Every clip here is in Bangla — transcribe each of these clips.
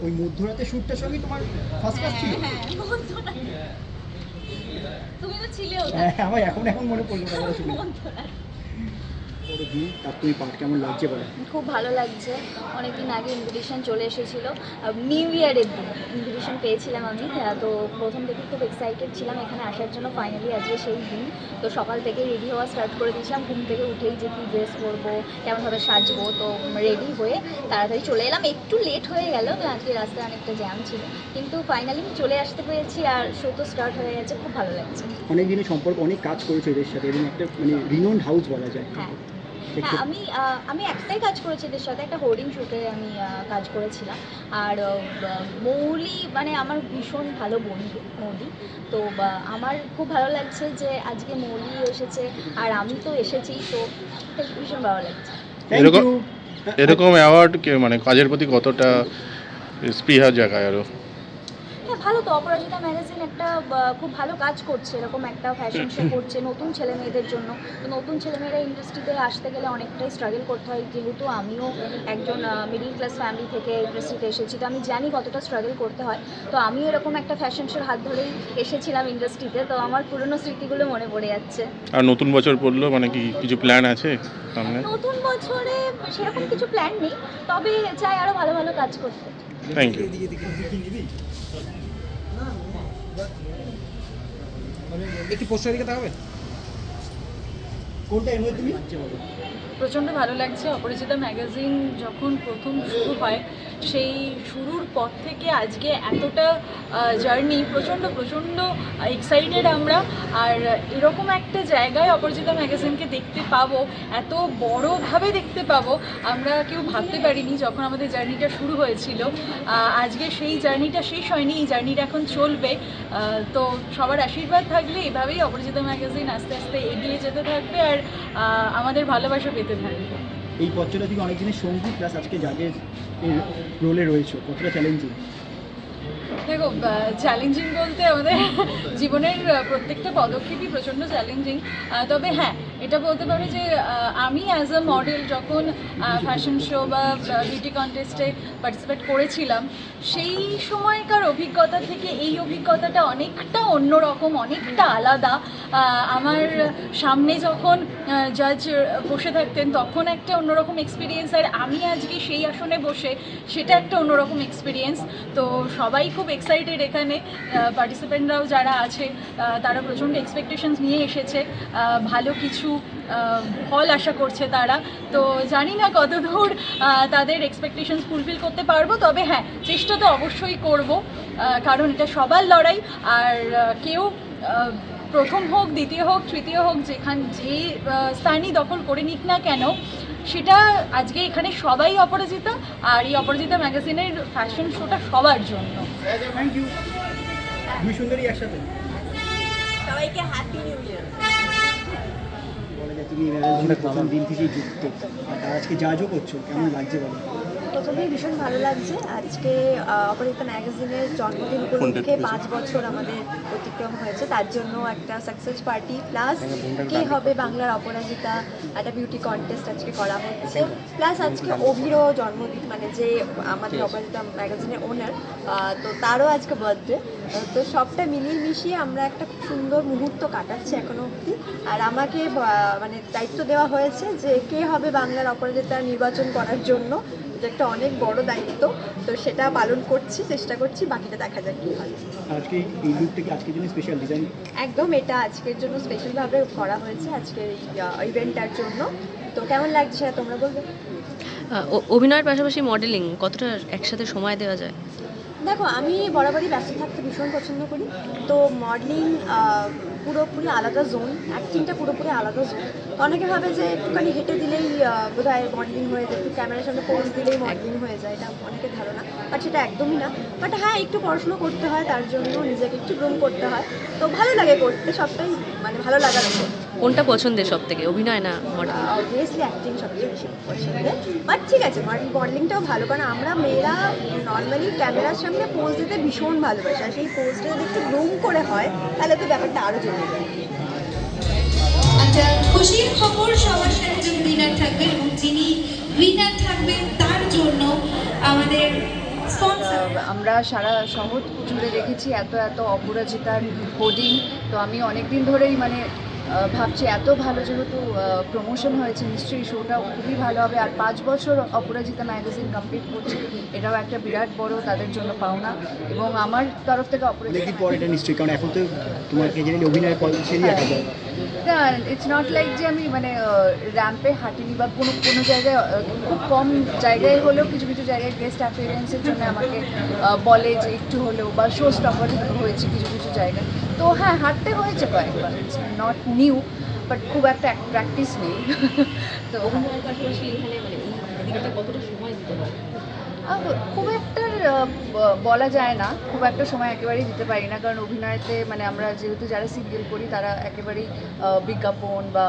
ওই মধ্যরাতে শ্যুটটার সঙ্গে তোমার ফার্স্ট কাজ ছিল? হ্যাঁ, মন্থনা। তুমি তো ছিলে হ্যাঁ আমার এখন এখন মনে পড়ল দিন পাঠ কেমন লাগছে বলো? খুব ভালো লাগছে। অনেকদিন আগে ইনভিটেশন চলে এসেছিল। নিউ ইয়ারের দিন ইনভিটেশন পেয়েছিলাম আমি। তো প্রথম থেকে খুব এক্সাইটেড ছিলাম এখানে আসার জন্য। ফাইনালি আজকে সেই দিন। তো সকাল থেকে রেডি হওয়া স্টার্ট করে দিয়েছিলাম। ঘুম থেকে উঠেই যে কী ড্রেস পরবো কেমনভাবে সাজবো তো রেডি হয়ে তাড়াতাড়ি চলে এলাম। একটু লেট হয়ে গেল তো আজকে রাস্তায় অনেকটা জ্যাম ছিল। কিন্তু ফাইনালি আমি চলে আসতে পেরেছি আর শো তো স্টার্ট হয়ে গেছে। খুব ভালো লাগছে। অনেক দিনের সম্পর্ক অনেক কাজ করেছে এদের সাথে এবং একটা মানে রিনোন হাউস বলা যায়। হ্যাঁ। হ্যাঁ আমি আমি একটাই কাজ করেছি এদের সাথে একটা হোর্ডিং শুটে আমি কাজ করেছিলাম। আর মৌলি মানে আমার ভীষণ ভালো বন্ধু মৌলি। তো আমার খুব ভালো লাগছে যে আজকে মৌলি এসেছে আর আমি তো এসেছি তো ভীষণ ভালো লাগছে। এরকম- এরকম অ্যাওয়ার্ড মানে কাজের প্রতি কতটা স্পৃহা জায়গায় আরও? হ্যাঁ ভালো তো অপরাজিতা ম্যাগাজিন একটা খুব ভালো কাজ করছে এরকম একটা ফ্যাশন শো করছে নতুন ছেলে মেয়েদের জন্য। তো নতুন ছেলেমেয়েরা ইন্ডাস্ট্রিতে আসতে গেলে অনেকটাই স্ট্রাগল করতে হয় যেহেতু আমিও একজন মিডিল ক্লাস ফ্যামিলি থেকে ইন্ডাস্ট্রিতে এসেছি তো আমি জানি কতটা স্ট্রাগল করতে হয়। তো আমিও এরকম একটা ফ্যাশন শোর হাত ধরেই এসেছিলাম ইন্ডাস্ট্রিতে তো আমার পুরনো স্মৃতিগুলো মনে পড়ে যাচ্ছে। আর নতুন বছর পড়ল মানে কি কিছু প্ল্যান আছে সামনে? নতুন বছরে সেরকম কিছু প্ল্যান নেই তবে চাই আরও ভালো ভালো কাজ করতে। থ্যাংক ইউ একটু পোস্টার দিকে তাকাবেন? কোনটা তুমি? প্রচণ্ড ভালো লাগছে। অপরিচিতা ম্যাগাজিন যখন প্রথম শুরু হয়, সেই শুরুর পর থেকে আজকে এতটা জার্নি প্রচণ্ড প্রচণ্ড এক্সাইটেড আমরা। আর এরকম একটা জায়গায় অপরিচিতা ম্যাগাজিনকে দেখতে পাবো, এত বড়োভাবে দেখতে পাবো, আমরা কেউ ভাবতে পারিনি যখন আমাদের জার্নিটা শুরু হয়েছিল। আজকে সেই জার্নিটা শেষ হয়নি, এই জার্নিটা এখন চলবে। তো সবার আশীর্বাদ থাকলে এভাবেই অপরাজিতা ম্যাগাজিন আস্তে আস্তে এগিয়ে যেতে থাকবে। আর আহ, আমাদের ভালোবাসা পেতে থাকে এই পথচলা থেকে অনেক দিনের সঙ্গী প্লাস আজকে যাদের রোলে রয়েছে কতটা চ্যালেঞ্জিং দেখো চ্যালেঞ্জিং বলতে আমাদের জীবনের প্রত্যেকটা পদক্ষেপই প্রচণ্ড চ্যালেঞ্জিং তবে হ্যাঁ এটা বলতে পারো যে আমি অ্যাজ আ মডেল যখন ফ্যাশন শো বা বিউটি কন্টেস্টে পার্টিসিপেট করেছিলাম, সেই সময়কার অভিজ্ঞতা থেকে এই অভিজ্ঞতাটা অনেকটা অন্যরকম, অনেকটা আলাদা। আমার সামনে যখন জাজ বসে থাকতেন, তখন একটা অন্যরকম এক্সপিরিয়েন্স আর আমি আজকে সেই আসনে বসে সেটা একটা অন্যরকম এক্সপিরিয়েন্স তো সবাই খুব এক্সাইটেড এখানে পার্টিসিপেন্টরাও যারা আছে তারা প্রচণ্ড এক্সপেকটেশনস নিয়ে এসেছে। ভালো কিছু আহ, ফল আশা করছে তারা। তো জানি না কতদূর তাদের এক্সপেকটেশনস ফুলফিল করতে পারব তবে হ্যাঁ চেষ্টা তো অবশ্যই করব কারণ এটা সবার লড়াই। আর কেউ প্রথম হোক দ্বিতীয় হোক তৃতীয় হোক যেখান যে স্থানই দখল করে নিক না কেন সেটা আজকে এখানে সবাই অপরাজিতা আর এই অপরাজিতা ম্যাগাজিনের ফ্যাশন শোটা সবার জন্য। সবাইকে হ্যাপি নিউ ইয়ার তুমি ম্যাগাজিনের প্রথম দিন থেকেই যুক্ত। আর যা আজকে জাজও করছ কেমন লাগছে বলো? প্রথমেই ভীষণ ভালো লাগছে। আজকে অপরাজিতা ম্যাগাজিনের জন্মদিন উপলক্ষে পাঁচ বছর আমাদের অতিক্রম হয়েছে। তার জন্য একটা সাকসেস পার্টি প্লাস কে হবে বাংলার অপরাজিতা একটা বিউটি কন্টেস্ট আজকে করা হচ্ছে। প্লাস আজকে অভিরও জন্মদিন মানে যে আমাদের অপরাজিতা ম্যাগাজিনের ওনার তো তারও আজকে বার্থডে তো সবটা মিলিয়ে মিশিয়ে আমরা একটা খুব সুন্দর মুহূর্ত কাটাচ্ছি এখনও অবধি। আর আমাকে মানে দায়িত্ব দেওয়া হয়েছে যে কে হবে বাংলার অপরাজিতা নির্বাচন করার জন্য। এটা একটা অনেক বড় দায়িত্ব তো সেটা পালন করছি চেষ্টা করছি বাকিটা দেখা যাক কী হয়। আজকে এই- এই লুকটা কি আজকের জন্য স্পেশাল ডিজাইন একদম এটা আজকের জন্য স্পেশালভাবে করা হয়েছে আজকের এই ইভেন্টটার জন্য। তো কেমন লাগছে সেটা তোমরা বলবে? অভিনয়ের পাশাপাশি মডেলিং কতটা একসাথে সময় দেওয়া যায়? দেখো আমি বরাবরই ব্যস্ত থাকতে ভীষণ পছন্দ করি। তো মডেলিং পুরোপুরি আলাদা জোন অ্যাক্টিংটা পুরোপুরি আলাদা জোন অনেকে ভাবে যে একটুখানি হেঁটে দিলেই বোধ হয় মডেলিং হয়ে যায়, একটু ক্যামেরার সামনে পোজ দিলেই মডেলিং হয়ে যায়, এটা অনেকের ধারণা বাট সেটা একদমই না। বাট হ্যাঁ একটু পড়াশুনো করতে হয়, তার জন্য নিজেকে একটু গ্রুম করতে হয়। তো ভালো লাগে করতে, সবটাই মানে ভালো লাগার উপর। কোনটা পছন্দের সব থেকে অভিনয় না মডেলিং অবভিয়াসলি অ্যাক্টিং সবচেয়ে বেশি পছন্দের। বাট ঠিক আছে মডেলিংটাও ভালো কারণ আমরা মেয়েরা নর্মালি ক্যামেরার সামনে পোজ দিতে ভীষণ ভালোবাসি। আর সেই পোজটা যদি একটু গ্রুম করে হয় তাহলে তো ব্যাপারটা আরও জমে যায় একটা খুশির খবর সবার সাথে একজন উইনার থাকবেন এবং যিনি উইনার থাকবেন তার জন্য আমাদের আমরা সারা শহর জুড়ে দেখেছি এত এত অপরাজিতার হোর্ডিং তো আমি অনেক দিন ধরেই মানে ভাবছি এত ভালো যেহেতু প্রমোশন হয়েছে নিশ্চয়ই শোটা খুবই ভালো হবে। আর পাঁচ বছর অপরাজিতা ম্যাগাজিন কমপ্লিট করছে এটাও একটা বিরাট বড় তাদের জন্য পাওনা। এবং আমার তরফ থেকে অপরাজিতা অনেকদিন পর এটা নিশ্চয়ই? কারণ এখন তো তোমার জেনারেলি যায় না ইটস নট লাইক যে আমি মানে র্যাম্পে হাঁটিনি বা কোনো কোনো জায়গায় খুব কম জায়গায় হলেও কিছু কিছু জায়গায় গেস্ট অ্যাপিয়ারেন্সের জন্য আমাকে বলে যে একটু হলেও বা শো স্টপার হয়েছে কিছু কিছু জায়গায়। তো হ্যাঁ হাঁটতে হয়েছে কয়েকবার ইটস নট নিউ বাট খুব একটা প্র্যাকটিস নেই। তো এখানে মানে কতটা সময় দিতে খুব একটা বলা যায় না। খুব একটা সময় একেবারেই দিতে পারি না। কারণ অভিনয়তে মানে আমরা যেহেতু যারা সিরিয়াল করি, তারা একেবারেই বিজ্ঞাপন বা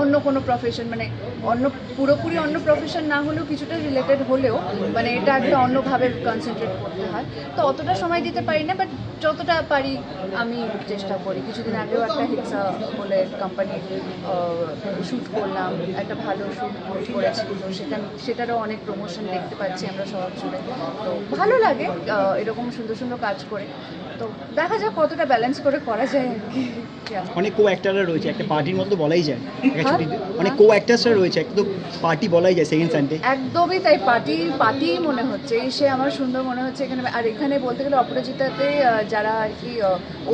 অন্য কোনো প্রফেশন মানে অন্য, পুরোপুরি অন্য প্রফেশন না হলেও কিছুটা রিলেটেড হলেও মানে এটা একটা অন্যভাবে কনসেন্ট্রেট করতে হয়। তো অতটা সময় দিতে পারি না বাট যতটা পারি আমি চেষ্টা করি। কিছুদিন আগেও একটা হেক্সা বলে কোম্পানির শ্যুট করলাম, একটা ভালো শ্যুট করেছি তো সেটা সেটারও অনেক প্রমোশন দেখতে পাচ্ছি আমরা শহর জুড়ে তো ভালো লাগে এরকম সুন্দর সুন্দর কাজ করে। তো দেখা যাক কতটা ব্যালেন্স করে করা যায় আর কি। অনেক কো অ্যাক্টাররা রয়েছে একটা পার্টির মতো বলাই যায়। হ্যাঁ, অনেক। কো অ্যাক্টার্সরা রয়েছে একটা তো পার্টি বলাই যায় সেকেন্ড সানডে একদমই তাই পার্টি পার্টি মনে হচ্ছে। সে আমার সুন্দর মনে হচ্ছে এখানে। আর এখানে বলতে গেলে অপরাজিতাতে যারা আর কি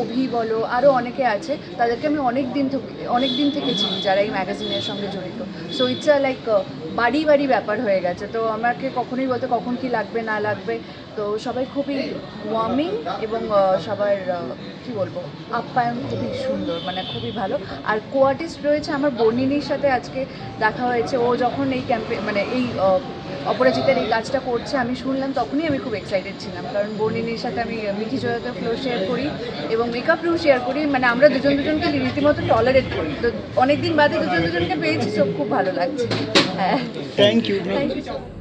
অভি বলো আরও অনেকে আছে তাদেরকে আমি অনেক দিন থেকে অনেক দিন থেকে চিনি যারা এই ম্যাগাজিনের সঙ্গে জড়িত। সো ইটস লাইক বাড়ি বাড়ি ব্যাপার হয়ে গেছে। তো আমাকে কখনোই বলতে কখন কি লাগবে না লাগবে। তো সবাই খুবই ওয়ার্মিং এবং সবার কি বলব আপ্যায়ন খুবই সুন্দর মানে খুবই ভালো। আর কো আর্টিস্ট রয়েছে আমার বর্ণিনীর সাথে আজকে দেখা হয়েছে। ও যখন এই ক্যাম্পে মানে এই অপরাজিতার এই কাজটা করছে আমি শুনলাম তখনই আমি খুব এক্সাইটেড ছিলাম। কারণ বর্ণিনীর সাথে আমি মিঠি জয়াতে ফ্লো শেয়ার করি এবং মেকআপ রুম শেয়ার করি মানে আমরা দুজন দুজনকে রীতিমতো টলারেট করি। তো অনেকদিন বাদে দুজন দুজনকে পেয়েছি সব খুব ভালো লাগছে। হ্যাঁ। Thank you thank you